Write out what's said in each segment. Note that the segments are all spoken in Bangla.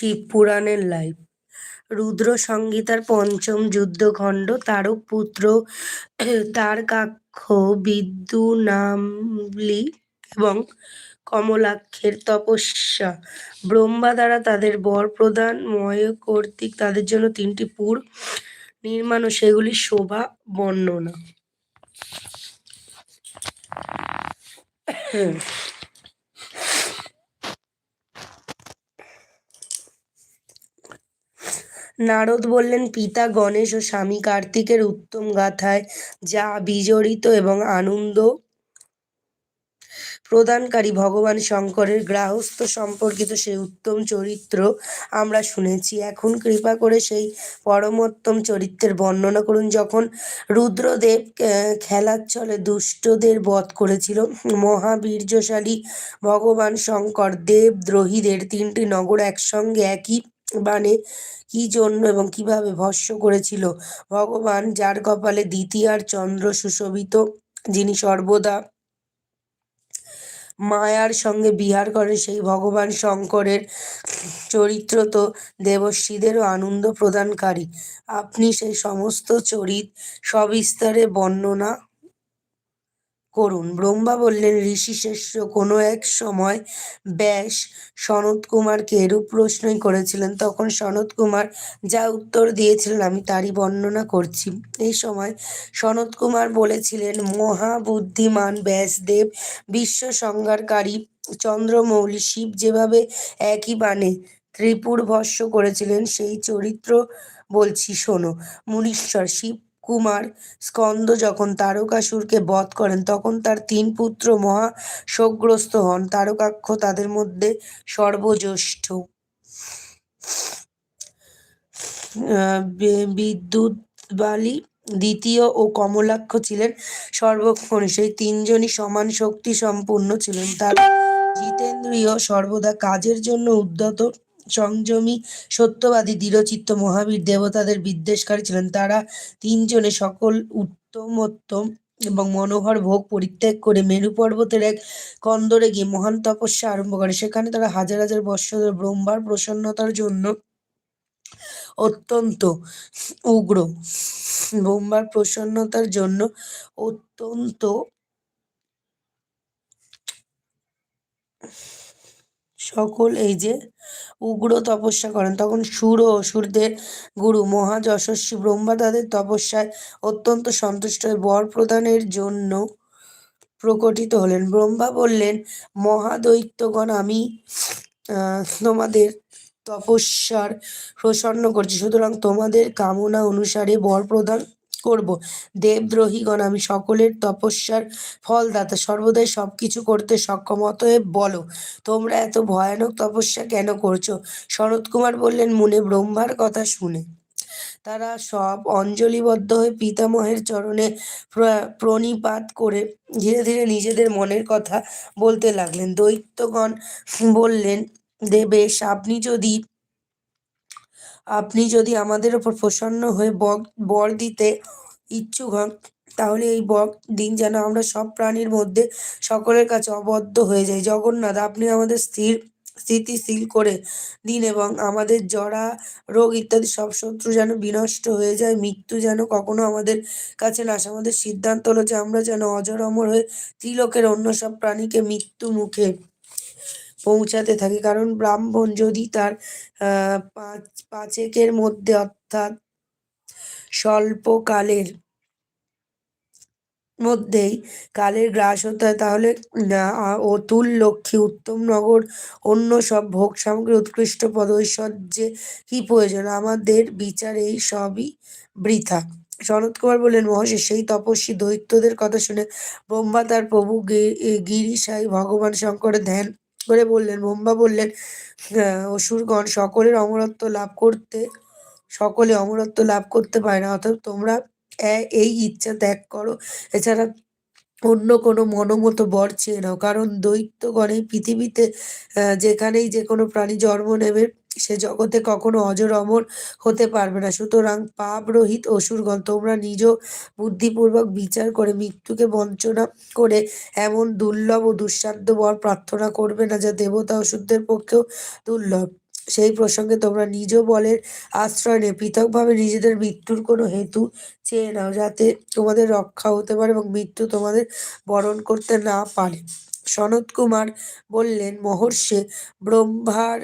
শিবপুরাণের লাইভ রুদ্র সংগীতার পঞ্চম যুদ্ধখণ্ড, তারকপুত্র তারকাক্ষ বিদ্যুনাম্লি এবং কমলাক্ষের তপস্যা। ব্রহ্মা দ্বারা তাদের বর প্রদান, ময় কর্তৃক তাদের জন্য তিনটি পুর নির্মাণ ও সেগুলির শোভা, বর্ণনা। নারদ বললেন, পিতা গণেশ ও স্বামী কার্তিকের উত্তম গাথায় যা বিজড়িত এবং আনন্দ প্রদানকারী ভগবান শঙ্করের গ্রাহস্থ সম্পর্কিত সেই উত্তম চরিত্র আমরা শুনেছি। এখন কৃপা করে সেই পরমোত্তম চরিত্রের বর্ণনা করুন। যখন রুদ্রদেব খেলার ছলে দুষ্টদের বধ করেছিল, মহাবীর্যশালী ভগবান শঙ্কর দেবদ্রোহীদের তিনটি নগর একসঙ্গে একই বাণে কি জন্য এবং কীভাবে ভস্য করেছিল? ভগবান যার কপালে দ্বিতীয়ার চন্দ্র সুশোভিত, যিনি সর্বদা মায়ার সঙ্গে বিহার করে সেই ভগবান শঙ্করের চরিত্র তো দেবশ্রীদেরও আনন্দ প্রদানকারী। আপনি সেই সমস্ত চরিত সবিস্তারে বর্ণনা করুন। ব্রহ্মা বললেন, ঋষি শ্রেষ্ঠ, কোনো এক সময় ব্যাস সনত কুমারকে এরূপ প্রশ্নই করেছিলেন। তখন সনত কুমার যা উত্তর দিয়েছিলেন, আমি তারই বর্ণনা করছি। এই সময় সনত কুমার বলেছিলেন, মহাবুদ্ধিমান ব্যাসদেব বিশ্ব সংহারকারী চন্দ্রমৌলি শিব যেভাবে একই বাণে ত্রিপুর ভস্য করেছিলেন, সেই চরিত্র বলছি শোনো। মুনীশ্বর শিব কুমার স্কন্দ যখন তারকাসুরকে বধ করেন, তখন তার তিন পুত্র মহা শোকগ্রস্ত হন। তারকাক্ষ তাদের মধ্যে সর্বজ্যেষ্ঠ। বিদ্যুৎ বালি দ্বিতীয় ও কমলাক্ষ ছিলেন সর্বক্ষণ। সেই তিনজনই সমান শক্তি সম্পূর্ণ ছিলেন। তারা জিতেন্দ্রীয় সর্বদা কাজের জন্য উদ্যত সংযমী সত্যবাদী দৃঢ়চিত্ত মহাবীর দেবতাদের বিদ্বেষকারী ছিলেন। তারা তিনজনে সকল উত্তমোত্তম এবং মনোহর ভোগ পরিত্যাগ করে মেরু পর্বতের এক কন্দরে গিয়ে মহান তপস্যা আরম্ভ করে। সেখানে তারা হাজার হাজার বৎসর ব্রহ্মার প্রসন্নতার জন্য অত্যন্ত উগ্র। ব্রহ্মার প্রসন্নতার জন্য অত্যন্ত সকল এই যে উগ্র তপস্যা করেন, তখন সুর ও অসুরদের গুরু মহা যশস্বী ব্রহ্মা তাদের তপস্যায় অত্যন্ত সন্তুষ্ট হয়ে বর প্রদানের জন্য প্রকটিত হলেন। ব্রহ্মা বললেন, মহাদৈত্যগণ, আমি তোমাদের তপস্যার প্রসন্ন করছি। সুতরাং তোমাদের কামনা অনুসারে বর প্রদান করব। দেবদ্রোহীগণ, আমি সকলের তপস্যার ফলদাতা, সর্বদাই সবকিছু করতে সক্ষম, অতএব বলো, তোমরা এত ভয়ানক তপস্যা কেন করছ? শরৎ কুমার বললেন, মনে ব্রহ্মার কথা শুনে। তারা সব অঞ্জলিবদ্ধ হয়ে পিতামহের চরণে প্রণিপাত করে ধীরে ধীরে নিজেদের মনের কথা বলতে লাগলেন। দৈত্যগণ বললেন, দেবেশ, আপনি যদি আপনি যদি আমাদের ওপর প্রসন্ন হয়ে বক, বর দিতে ইচ্ছুক হন, তাহলে এই বক দিন যেন আমরা সব প্রাণীর মধ্যে সকলের কাছে অবদ্ধ হয়ে যাই। জগন্নাথ, আপনি আমাদের স্থির স্থিতিশীল করে দিন এবং আমাদের জরা রোগ ইত্যাদি সব শত্রু যেন বিনষ্ট হয়ে যায়। মৃত্যু যেন কখনো আমাদের কাছে না আসে। আমাদের সিদ্ধান্ত হলো যে আমরা যেন অজর অমর হয়ে ত্রিলোকের অন্য সব প্রাণীকে মৃত্যু মুখে পৌঁছাতে থাকি। কারণ ব্রাহ্মণ যদি তার পাঁচ, পাঁচেকের মধ্যে অর্থাৎ স্বল্পকালের মধ্যেই কালের গ্রাস হতে হয়, তাহলে অতুল লক্ষ্মী উত্তম নগর, অন্য সব ভোগ সামগ্রী উৎকৃষ্ট পদ ঐশ্বর্যে কি প্রয়োজন? আমাদের বিচার এই সবই বৃথা। সনত কুমার বললেন, মহাশয়, সেই তপস্বী দৈত্যদের কথা শুনে ব্রহ্মা তার প্রভু গিরিশাই ভগবান শঙ্করের ধ্যান করে বললেন ব্রহ্মা বললেন অসুরগণ সকলের অমরত্ব লাভ করতে, সকলে অমরত্ব লাভ করতে পারে না। অর্থাৎ তোমরা এই ইচ্ছা ত্যাগ করো। এছাড়া অন্য কোনো মনোমত বর চেয়ে নাও। কারণ দৈত্যগণ পৃথিবীতে যেখানেই যে কোনো প্রাণী জন্ম নেবে সে জগতে কখনো অজর অমর হতে পারবে না। সুতরাং পাপ রহিত অসুরগণ, তোমরা নিজ বুদ্ধিপূর্বক বিচার করে মৃত্যুকে বঞ্চনা করে এমন দুর্লভ ও দুঃসাধ্য বর প্রার্থনা করবে না যা দেবতা অসুরদের পক্ষেও দুর্লভ। সেই প্রসঙ্গে তোমরা নিজ বলের আশ্রয় নিয়ে পৃথকভাবে নিজেদের মৃত্যুর কোনো হেতু চেয়ে নাও, যাতে তোমাদের রক্ষা হতে পারে এবং মৃত্যু তোমাদের বরণ করতে না পারে। সনত কুমার বললেন, মহর্ষে ব্রহ্মার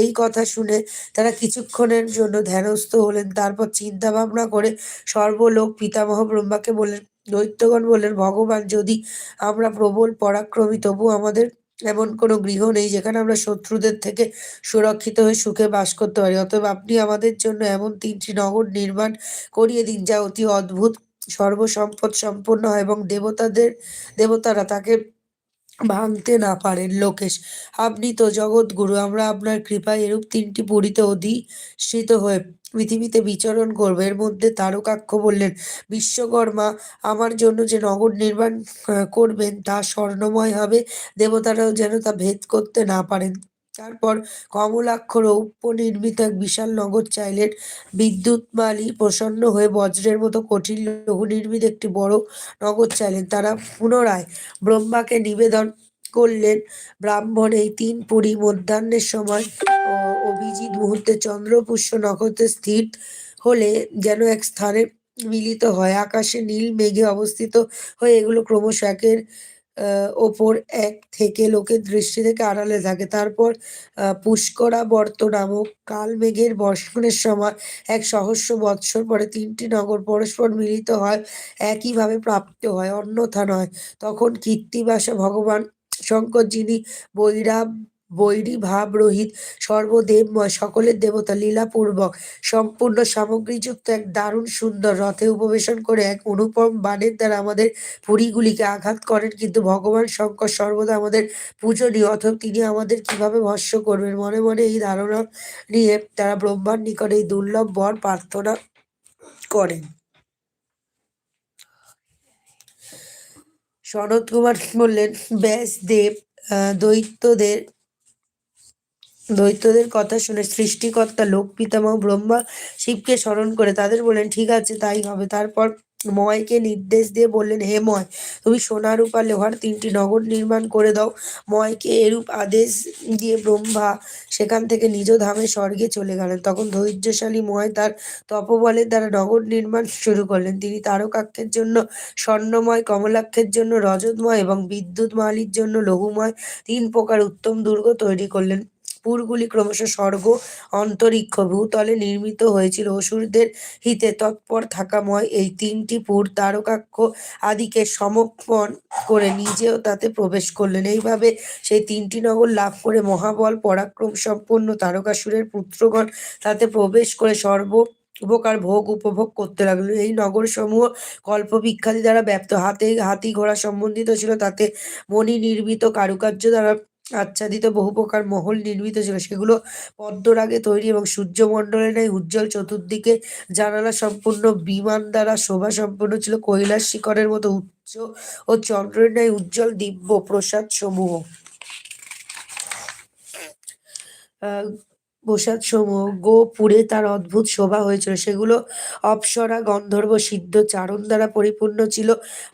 এই কথা শুনে তারা কিছুক্ষণের জন্য ধ্যানস্থ হলেন। তারপর চিন্তা ভাবনা করে সর্বলোক পিতামহ ব্রহ্মাকে বললেন, দৈত্যগণ বললেন, ভগবান, যদি আমরা প্রবল পরাক্রমী, তবু আমাদের এমন কোনো গৃহ নেই যেখানে আমরা শত্রুদের থেকে সুরক্ষিত হয়ে সুখে বাস করতে পারি। অতএব আপনি আমাদের জন্য এমন তিনটি নগর নির্মাণ করিয়ে দিন যা অতি অদ্ভুত, সর্বসম্পদ সম্পন্ন হয় এবং দেবতাদের, দেবতারা তাকে ভাঙতে না পারেন, লোকেশ। আপনি তো জগৎগুরু, আমরা আপনার কৃপায় এরূপ তিনটি পুরীতে অধিষ্ঠিত হয়ে পৃথিবীতে বিচরণ করবে। এর মধ্যে তারকাক্ষ বললেন, বিশ্বকর্মা, আমার জন্য যে নগর নির্মাণ করবেন তা স্বর্ণময় হবে, দেবতারাও যেন তা ভেদ করতে না পারেন। তারপর কমলাক্ষ রৌপ্য নির্মিত এক বিশাল নগর চাইলেন বিদ্যুৎমালী প্রসন্ন হয়ে বজ্রের মতো কঠিন লৌহ নির্মিত একটি বড় নগর চাইলেন। তারা পুনরায় ব্রহ্মাকে নিবেদন করলেন, ব্রাহ্মণ এই তিন পুরী মধ্যাহ্নের সময় অভিজিৎ মুহূর্তে চন্দ্রপুষ্য নক্ষত্রে স্থির হলে যেন এক স্থানে মিলিত হয়। আকাশে নীল মেঘে অবস্থিত হয়ে এগুলো ক্রমশ একের ওপর এক থেকে লোকের দৃষ্টি থেকে আড়ালে থাকে। তারপর পুষ্করা বর্ত নামক কাল মেঘের বর্ষণের সময় এক সহস্র বৎসর পরে তিনটি নগর পরস্পর মিলিত হয়, একইভাবে প্রাপ্ত হয়, অন্যথা নয়। তখন কীর্তিবাসা ভগবান শঙ্কর যিনি বৈরাব বৈরী ভাব রহিত সর্বদেবময় সকলের দেবতা লীলাপূর্বক সম্পূর্ণ সামগ্রীযুক্ত এক দারুণ সুন্দর রথে উপবেশন করে এক অনুপম বাণের দ্বারা আমাদের পুরীগুলিকে আঘাত করেন। কিন্তু ভগবান শঙ্কর সর্বদা আমাদের পূজনীয় অথবা তিনি আমাদের কীভাবে ভস্য করবেন? মনে মনে এই ধারণা নিয়ে তারা ব্রহ্মার নিকট এই দুর্লভ বর প্রার্থনা করেন। সনত কুমার বললেন? ব্যাসদেব আহ, দৈত্যদের দৈত্যদের কথা শুনে সৃষ্টিকর্তা, লোক, পিতামহ, ব্রহ্মা শিবকে স্মরণ করে তাদের বললেন, ঠিক আছে, তাই হবে। তারপর ময়কে নির্দেশ দিয়ে বললেন, হে ময়, তুমি সোনা রূপা লোহার তিনটি নগর নির্মাণ করে দাও। ময়কে এরূপ আদেশ দিয়ে ব্রহ্মা সেখান থেকে নিজ ধামে স্বর্গে চলে গেলেন। তখন ধৈর্যশালী ময় তার তপবলের দ্বারা নগর নির্মাণ শুরু করলেন। তিনি তারকাক্ষের জন্য, স্বর্ণময়, কমলাক্ষের জন্য, রজতময় এবং বিদ্যুৎ মালির জন্য লঘুময়, তিন প্রকার উত্তম দুর্গ তৈরি করলেন। পুরগুলি ক্রমশ স্বর্গ, অন্তরিক্ষ, ভূতলে নির্মিত হয়েছিল। অসুরদের হিতে তৎপর থাকাময় এই তিনটি পুর তারকাক্ষ আদিকে সমর্পণ করে নিজেও তাতে প্রবেশ করলেন। এইভাবে সেই তিনটি নগর লাভ করে মহাবল, পরাক্রম সম্পন্ন তারকাসুরের পুত্রগণ তাতে প্রবেশ করে সর্ব উপকার ভোগ উপভোগ করতে লাগল। এই নগর সমূহ কল্প বিখ্যাতি দ্বারা ব্যপ্ত। হাতে হাতি ঘোড়া সম্বন্ধিত ছিল। তাতে মণি নির্মিত কারুকার্য দ্বারা আচ্ছাদিত বহু প্রকার মহল নির্মিত ছিল। সেগুলো পদ্মরাগে তৈরি এবং সূর্যমণ্ডলের ন্যায় উজ্জ্বল চতুর্দিকে জানালা সম্পূর্ণ, বিমান দ্বারা শোভা সম্পূর্ণ ছিল। কৈলাস শিখরের মতো উচ্চ ও চন্দ্রের ন্যায় উজ্জ্বল দিব্য প্রসাদ সমূহ। আহ প্রসাদ সমূহ গোপুরে তার অদ্ভুত শোভা হয়েছিল। সেগুলো অপ্সরা, গন্ধর্ব, সিদ্ধ চারণ দ্বারা পরিপূর্ণ ছিল।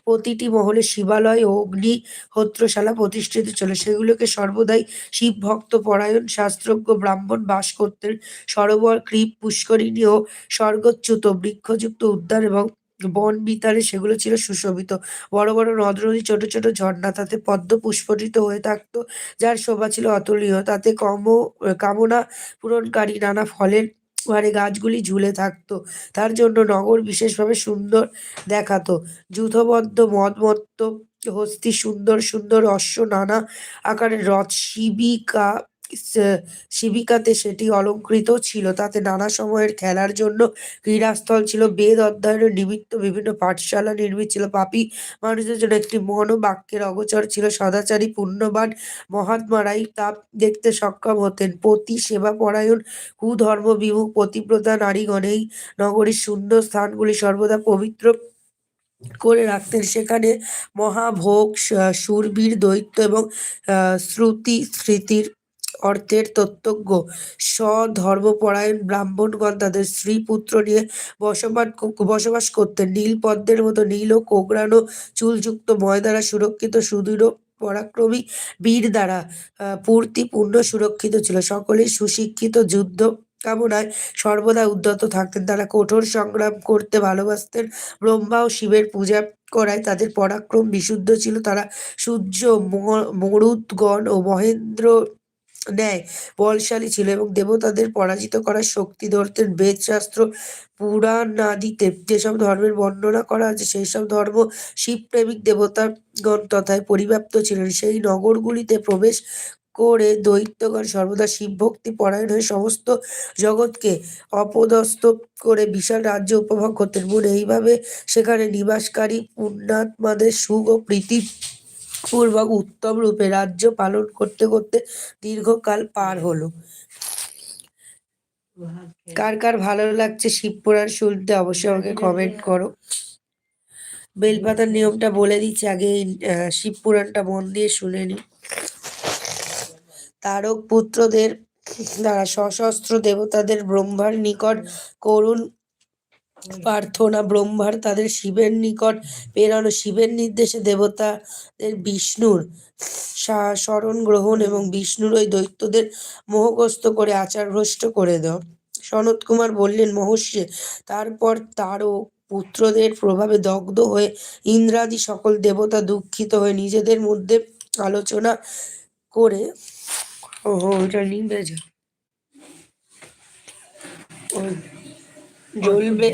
প্রতিটি মহলে শিবালয় ও অগ্নি অগ্নিহোত্রশালা প্রতিষ্ঠিত ছিল। সেগুলোকে সর্বদাই শিব ভক্ত পরায়ণ, শাস্ত্রজ্ঞ, ব্রাহ্মণ বাস করতেন সরোবর, ক্রীপ, পুষ্করিণী ও স্বর্গচ্যুত, বৃক্ষযুক্ত উদ্যান এবং বন বিতারে সেগুলো ছিল সুশোভিত। বড় বড় নদ নদী ছোট ছোট ঝর্ণা তাতে পদ্ম পুষ্পটিত হয়ে থাকতো, যার শোভা ছিল অতুলনীয়। তাতে কম কামনা পূরণকারী নানা ফলের ঘরে গাছগুলি ঝুলে থাকতো। তার জন্য নগর বিশেষভাবে সুন্দর দেখাতো। যূথবদ্ধ মদমত্ত, হস্তি, সুন্দর সুন্দর অশ্ব, নানা আকারের রথ, শিবিকা শিবিকাতে সেটি অলঙ্কৃত ছিল। তাতে নানা সময়ের খেলার জন্য ক্রীড়াস্থল ছিল। বেদ অধ্যয়নের নিমিত্ত বিভিন্ন পাঠশালা নির্মিত ছিল। পাপী মানুষের জন্য একটি মন বাক্যের অগোচর ছিল। সদাচারী পুণ্যবান মহাত্মারাই তা দেখতে সক্ষম হতেন। পতি সেবা পরায়ণ কুধর্ম বিমুখ, পতিব্রতা নারীগণ এই নগরীর সুন্দর স্থানগুলি সর্বদা পবিত্র করে রাখতেন। সেখানে মহাভোগ সুরবীর দৈত্য এবং শ্রুতি স্মৃতির অর্থের তত্ত্বজ্ঞ। স্বধর্মপরায়ণ ব্রাহ্মণগণ তাদের স্ত্রী পুত্র নিয়ে বসবাস বসবাস করতেন। নীল পদ্মের মতো নীল ও কোকড়ানো চুলযুক্ত ময় দ্বারা সুরক্ষিত সুদৃঢ় পরাক্রমী বীর দ্বারা আহ, পূর্তি পূর্ণ সুরক্ষিত ছিল। সকলেই সুশিক্ষিত যুদ্ধ কামনায় সর্বদা উদ্যত থাকতেন। তারা কঠোর সংগ্রাম করতে ভালোবাসতেন। ব্রহ্মা ও শিবের পূজা করায় তাদের পরাক্রম বিশুদ্ধ ছিল। তারা সূর্য মরুদ্গণ ও মহেন্দ্র ন্যায় বলশালী ছিল এবং দেবতাদের পরাজিত করার শক্তি ধরতেন বেদ শাস্ত্র পুরাণাদিতে। যেসব ধর্মের বর্ণনা করা আছে সেই সব ধর্ম শিবপ্রেমিক দেবতাগণ তথায় পরিব্যাপ্ত ছিলেন। সেই নগরগুলিতে প্রবেশ করে দৈত্যগণ সর্বদা শিবভক্তি পরায়ণ হয়ে সমস্ত জগৎকে অপদস্থ করে বিশাল রাজ্য উপভোগ করতেন। মনে এইভাবে সেখানে নিবাসকারী পুণ্যাত্মাদের সুখ ও প্রীতি পূর্বক উত্তম রূপে রাজ্য পালন করতে করতে দীর্ঘকাল পার হলো। কার কার ভালো লাগছে শিবপুরাণ শুনতে অবশ্যই আমাকে কমেন্ট করো। বেলপাতার নিয়মটা বলে দিচ্ছি আগে এই আহ, শিবপুরাণটা মন দিয়ে শুনে নি তারক পুত্রদের দ্বারা সশস্ত্র দেবতাদের ব্রহ্মার নিকট করুণ প্রার্থনা, ব্রহ্মার তাদের শিবের নিকট প্রেরণ শিবের নির্দেশে দেবতাদের বিষ্ণুর স্মরণ গ্রহণ এবং বিষ্ণুর ওই দৈত্যদের মোহগ্রস্ত করে আচারভ্রষ্ট করে দাও। সনত কুমার বললেন, মহর্ষি, তারপর তারও পুত্রদের প্রভাবে দগ্ধ হয়ে ইন্দ্রাদি সকল দেবতা দুঃখিত হয়ে নিজেদের মধ্যে আলোচনা করে ওটা নিবে যা জ্বলবে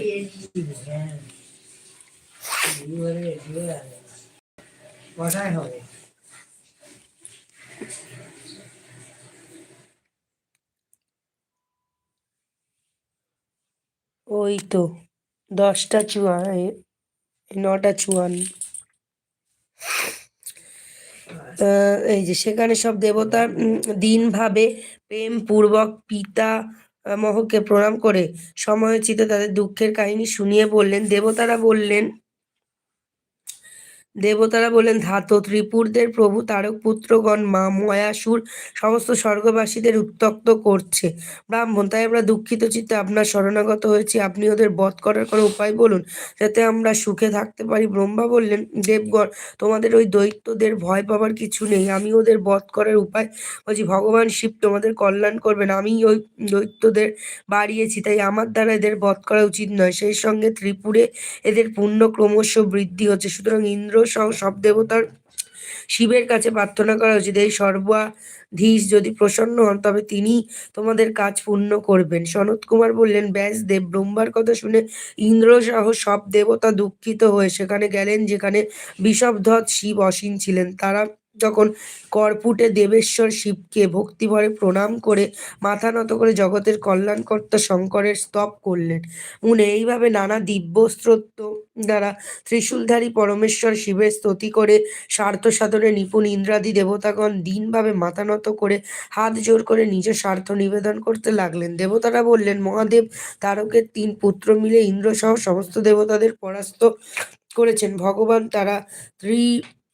ওই তো দশটা চুয়ান নটা চুয়ান্ন আহ, এই যে সেখানে সব দেবতা দিন ভাবে প্রেম পূর্বক পিতা মহকে প্রণাম করে সময়োচিত তাদের দুঃখের কাহিনী শুনিয়ে বললেন। দেবতারা বললেন দেবতারা বললেন ধাত ত্রিপুরদের প্রভু, তারক পুত্রগণ, মা ময়াসুর, সমস্ত স্বর্গবাসীদের উত্তক্ত করছে। ব্রাহ্মণ, তাই আমরা দুঃখিত চিত্তে আপনার শরণাগত হয়েছি। আপনি ওদের বধ করার কোনো উপায় বলুন, যাতে আমরা সুখে থাকতে পারি। ব্রহ্মা বললেন, দেবগণ, তোমাদের ওই দৈত্যদের ভয় পাবার কিছু নেই। আমি ওদের বধ করার উপায় বলছি, ভগবান শিব তোমাদের কল্যাণ করবেন। আমি ওই দৈত্যদের বাড়িয়েছি, তাই আমার দ্বারা এদের বধ করা উচিত নয়। সেই সঙ্গে ত্রিপুরে এদের পুণ্য ক্রমশ বৃদ্ধি হচ্ছে। সুতরাং ইন্দ্র সহ সব দেবতার শিবের কাছে প্রার্থনা করা উচিত। এই সর্বাধীশ যদি প্রসন্ন হন, তবে তিনি তোমাদের কাজ পূর্ণ করবেন। সনত কুমার বললেন, ব্যাস দেব, ব্রহ্মার কথা শুনে ইন্দ্র সহ সব দেবতা দুঃখিত হয়ে সেখানে গেলেন, যেখানে বিষবধৎ শিব অসীম ছিলেন। তারা যখন করপুটে দেবেশ্বর শিবকে ভক্তিভরে প্রণাম করে মাথা নত করে জগতের কল্যাণকর্তা শঙ্করের স্তব করলেন। মুনে এইভাবে নানা দিব্যস্ত্রত্ব দ্বারা ত্রিশূলধারী পরমেশ্বর শিবের স্তুতি করে স্বার্থ সাধনে নিপুণ ইন্দ্রাদি দেবতাগণ দিনভাবে মাথা নত করে হাত জোর করে নিজ স্বার্থ নিবেদন করতে লাগলেন। দেবতারা বললেন, মহাদেব, তারকের তিন পুত্র মিলে ইন্দ্র সহ সমস্ত দেবতাদের পরাস্ত করেছেন। ভগবান তারা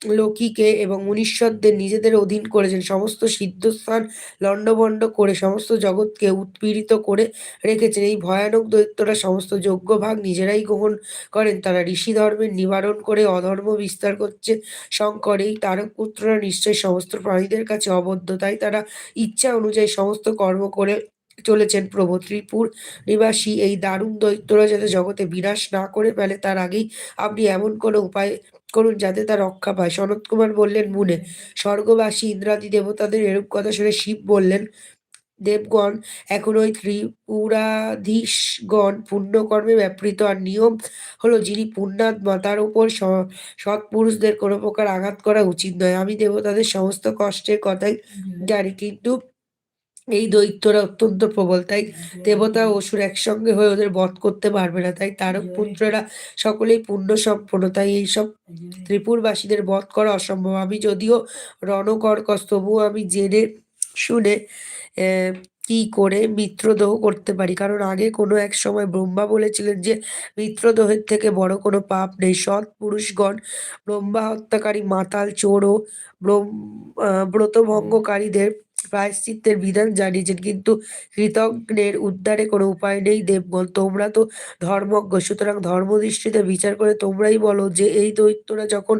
ত্রিলোকীকে এবং মুনীশ্বরদের নিজেদের অধীন করেছেন। সমস্ত সিদ্ধস্থান লণ্ডভণ্ড করে সমস্ত জগৎকে উৎপীড়িত করে রেখেছেন। এই ভয়ানক দৈত্যরা সমস্ত যোগ্য ভাগ নিজেরাই গ্রহণ করেন। তারা ঋষি ধর্মের নিবারণ করে অধর্ম বিস্তার করছে। শঙ্কর, এই তারক পুত্ররা নিশ্চয়ই সমস্ত প্রাণীদের কাছে অবদ্ধ। তাই তারা ইচ্ছা অনুযায়ী সমস্ত কর্ম করে চলেছেন প্রভু ত্রিপুর। নিবাসী এই দারুণ দৈত্যরা যাতে জগতে বিনাশ না করে ফেলে তার আগেই আপনি এমন কোনো উপায় করুন যাতে তা রক্ষা পায়। সনত কুমার বললেন মুনে স্বর্গবাসী ইন্দ্রাদি দেবতাদের এরূপ কথা শুনে শিব বললেন দেবগণ এখন ওই ত্রিপুরাধীশগণ পুণ্যকর্মে ব্যাপৃত। আর নিয়ম হলো যিনি পুণ্যাত্মা তার উপর সৎপুরুষদের কোনো প্রকার আঘাত করা উচিত নয়। আমি দেবতাদের সমস্ত কষ্টের কথাই জানি কিন্তু এই দৈত্যরা অত্যন্ত প্রবল তাই দেবতা অসুর একসঙ্গে হয়ে ওদের বধ করতে পারবে না তাই তারক পুত্ররা সকলেই পুণ্য সম্পন্ন তাই এইসব ত্রিপুরবাসীদের বধ করা অসম্ভব। আমি যদিও রণকর্কশ তবুও আমি জেনে শুনে কি করে মিত্রদোহ করতে পারি? কারণ আগে কোনো এক সময় ব্রহ্মা বলেছিলেন যে মিত্রদোহের থেকে বড় কোনো পাপ নেই। সৎ পুরুষগণ ব্রহ্মা হত্যাকারী মাতাল চোর ও ব্রহ্ম ব্রতভঙ্গকারীদের প্রায়শ্চিত্তের বিধান জানিয়েছেন, কিন্তু কৃতজ্ঞের উদ্ধারে কোনো উপায় নেই দেবগণ। তোমরা তো ধর্মজ্ঞ, সুতরাং ধর্মদৃষ্টিতে বিচার করে তোমরাই বলো যে এই দৈত্যরা যখন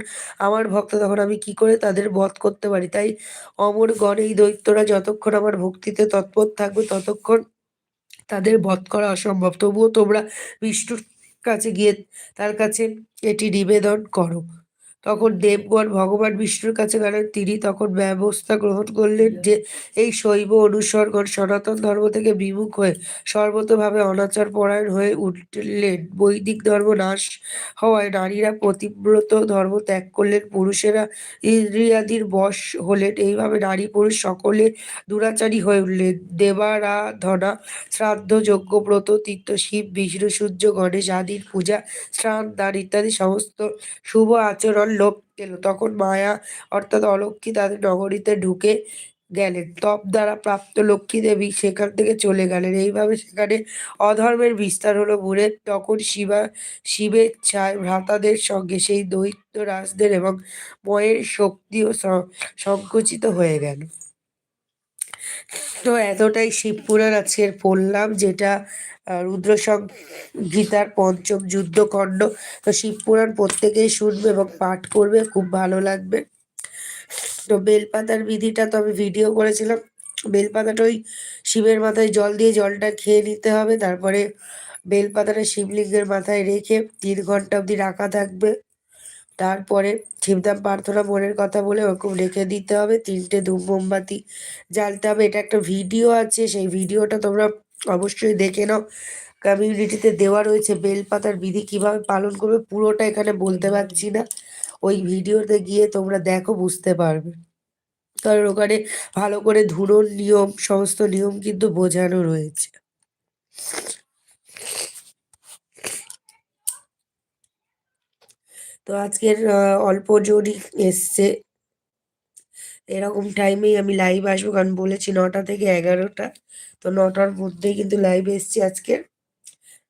আমার ভক্ত, তখন আমি কি করে তাদের বধ করতে পারি? তাই অমরগণ, এই দৈত্যরা যতক্ষণ আমার ভক্তিতে তৎপর থাকবে, ততক্ষণ তাদের বধ করা অসম্ভব। তবুও তোমরা বিষ্ণুর কাছে গিয়ে তার কাছে এটি নিবেদন করো। তখন দেবগণ ভগবান বিষ্ণুর কাছে গেলেন তিনি তখন ব্যবস্থা গ্রহণ করলেন যে এই শৈব অনুসরগণ সনাতন ধর্ম থেকে বিমুখ হয়ে সর্বতভাবে অনাচার পরায়ণ হয়ে উঠলেন। বৈদিক ধর্ম নাশ হওয়ায় নারীরা প্রতিব্রত ধর্ম ত্যাগ করলেন, পুরুষেরা ইন্দ্রিয়াদির বশ হলেন। এইভাবে নারী পুরুষ সকলে দুরাচারী হয়ে উঠলেন। দেবারাধনা, শ্রাদ্ধ যজ্ঞ ব্রত তীর্থ, শিব, বিষ্ণু, সূর্য, গণেশ আদির পূজা, স্নান, দান ইত্যাদি সমস্ত শুভ আচরণ লোপ এলো তখন মায়া অর্থাৎ অলক্ষ্মী তাদের নগরীতে ঢুকে গেলেন। তপ দ্বারা প্রাপ্ত লক্ষ্মী দেবী সেখান থেকে চলে গেলেন। এইভাবে সেখানে অধর্মের বিস্তার হলো বুড়ে তখন শিবা, শিবের ছায় ভ্রাতাদের সঙ্গে সেই দৈত্য রাজদের এবং ময়ের শক্তিও সংকুচিত হয়ে গেল। তো এতটাই শিবপুরাণ আজকের পড়লাম যেটা আহ, রুদ্র গীতার পঞ্চম যুদ্ধখণ্ড। তো শিবপুরাণ প্রত্যেকেই শুনবে এবং পাঠ করবে খুব ভালো লাগবে। তো বেলপাতার বিধিটা তো আমি ভিডিও করেছিলাম। বেলপাতাটা ওই শিবের মাথায় জল দিয়ে জলটা খেয়ে নিতে হবে তারপরে বেলপাতাটা শিবলিঙ্গের মাথায় রেখে তিন ঘণ্টা অবধি রাখা থাকবে। তারপরে শিবধাম প্রার্থনা মনের কথা বলে ওরকম রেখে দিতে হবে, তিনটে ধূপ মোমবাতি জ্বালতে হবে। এটা একটা ভিডিও আছে, সেই ভিডিওটা তোমরা অবশ্যই দেখে নাও। কমিউনিটিতে দেওয়া রয়েছে বেলপাতার বিধি, কীভাবে পালন করবে পুরোটা এখানে বলতে পারছি না। ওই ভিডিওতে গিয়ে তোমরা দেখো, বুঝতে পারবে। কারণ ওখানে ভালো করে ধুনোর নিয়ম, সমস্ত নিয়ম কিন্তু বোঝানো রয়েছে। তো আজকের অল্প জোরই এসছে। এরকম টাইমেই আমি লাইভ আসব কারণ বলেছি নটা থেকে এগারোটা। তো নটার মধ্যেই কিন্তু লাইভ এসছি আজকে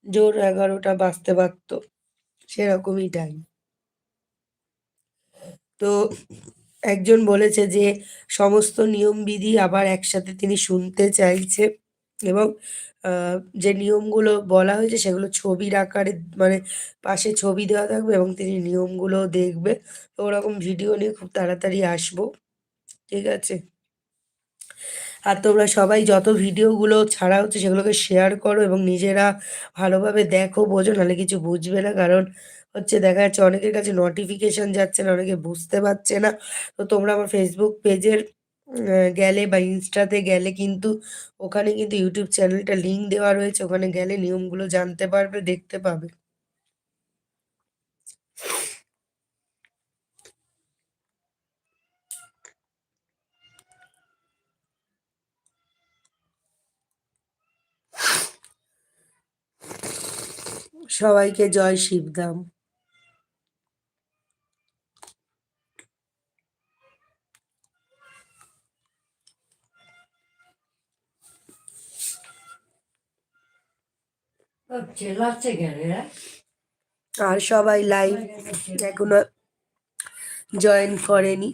জোর এগারোটা বাজতে পারতো সেরকমই টাইম তো একজন বলেছে যে, সমস্ত নিয়মবিধি আবার একসাথে তিনি শুনতে চাইছে। এবং যে নিয়মগুলো বলা হয়েছে সেগুলো ছবির আকারে মানে পাশে ছবি দেওয়া থাকবে এবং তিনি নিয়মগুলো দেখবে। তো ওরকম ভিডিও নিয়ে খুব তাড়াতাড়ি আসব। ঠিক আছে? আর তোমরা সবাই যত ভিডিওগুলো ছাড়া হচ্ছে সেগুলোকে শেয়ার করো এবং নিজেরা ভালোভাবে দেখো, বোঝো, নাহলে কিছু বুঝবে না। কারণ হচ্ছে দেখা যাচ্ছে অনেকের কাছে নোটিফিকেশন যাচ্ছে না, অনেকে বুঝতে পারছে না। তো তোমরা আমার ফেসবুক পেজের গেলে বা ইনস্টাতে গেলে কিন্তু ওখানে কিন্তু ইউটিউব চ্যানেলটা লিংক দেওয়া রয়েছে। ওখানে গেলে নিয়মগুলো জানতে পারবে, দেখতে পাবে। সবাইকে জয় শিবধাম। আর সবাই লাইভ এখনও জয়েন করেনি।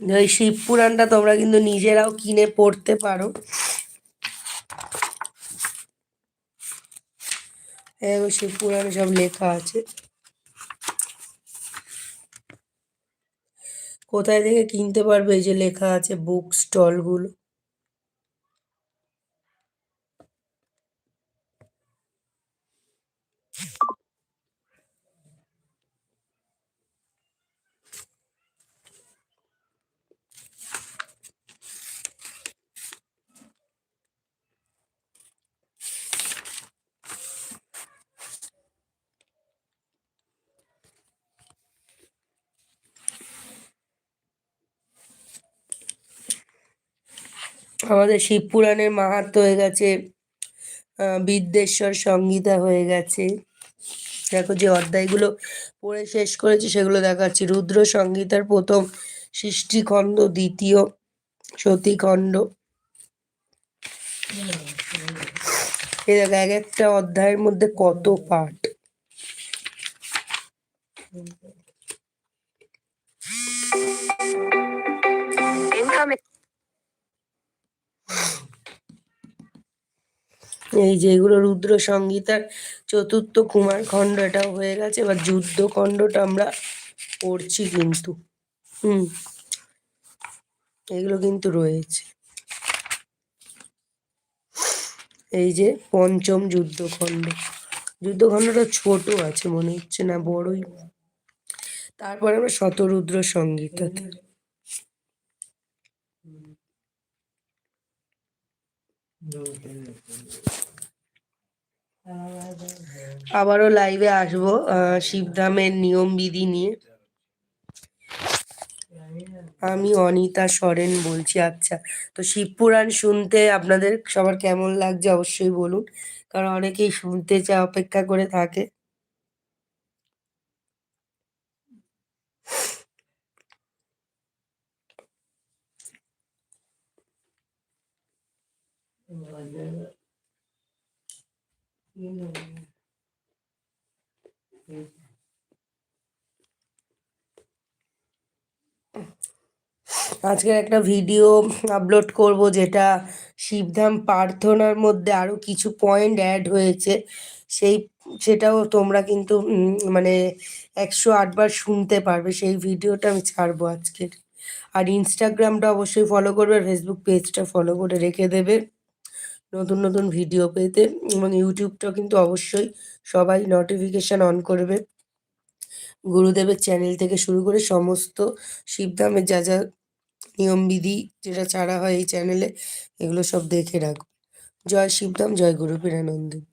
ওই শিব পুরাণটা তোমরা কিন্তু নিজেরাও কিনে পড়তে পারো। শিব পুরাণে সব লেখা আছে। কোথায় থেকে কিনতে পারবে এই যে লেখা আছে বুক স্টলগুলো আমাদের শিব পুরাণের মাহাত্ম হয়ে গেছে বিদ্যেশ্বর সংহিতা হয়ে গেছে। দেখো যে অধ্যায়গুলো পড়ে শেষ করেছি, সেগুলো দেখাচ্ছি। রুদ্র সংহিতার প্রথম সৃষ্টিখণ্ড, দ্বিতীয় সতীখণ্ড। এই দেখো, এক একটা অধ্যায়ের মধ্যে কত পাঠ? Incoming. এই যেগুলো রুদ্র সংগীতার চতুর্থ কুমার খণ্ড এটাও হয়ে গেছে, এবার যুদ্ধ খণ্ডটা আমরা পড়ছি কিন্তু। হুম, এগুলো কিন্তু রয়েছে। এই যে পঞ্চম যুদ্ধখণ্ড যুদ্ধখণ্ডটা ছোট আছে, মনে হচ্ছে না বড়ই। তারপরে আমরা শতরুদ্র সংগীতাতে আবারও লাইভে আসব শিবধামের নিয়ম বিধি নিয়ে। আমি অনিতা সরেন বলছি আচ্ছা। তো শিবপুরাণ শুনতে আপনাদের সবার কেমন লাগছে অবশ্যই বলুন, কারণ অনেকেই শুনতে চা অপেক্ষা করে থাকে। আজকের একটা ভিডিও আপলোড করব যেটা শিবধাম প্রার্থনার মধ্যে আরও কিছু পয়েন্ট অ্যাড হয়েছে। সেই, সেটাও তোমরা কিন্তু মানে একশো আটবার শুনতে পারবে। সেই ভিডিওটা আমি ছাড়বো আজকের। আর ইনস্টাগ্রামটা অবশ্যই ফলো করবে ফেসবুক পেজটা ফলো করে রেখে দেবে। নতুন নতুন ভিডিও পেতে এবং ইউটিউবটা কিন্তু অবশ্যই সবাই নোটিফিকেশান অন করবে। গুরুদেবের চ্যানেল থেকে শুরু করে সমস্ত শিবধামের যা যা নিয়মবিধি যেটা ছাড়া হয় এই চ্যানেলে এগুলো সব দেখে রাখো জয় শিবধাম জয় গুরু পীরানন্দের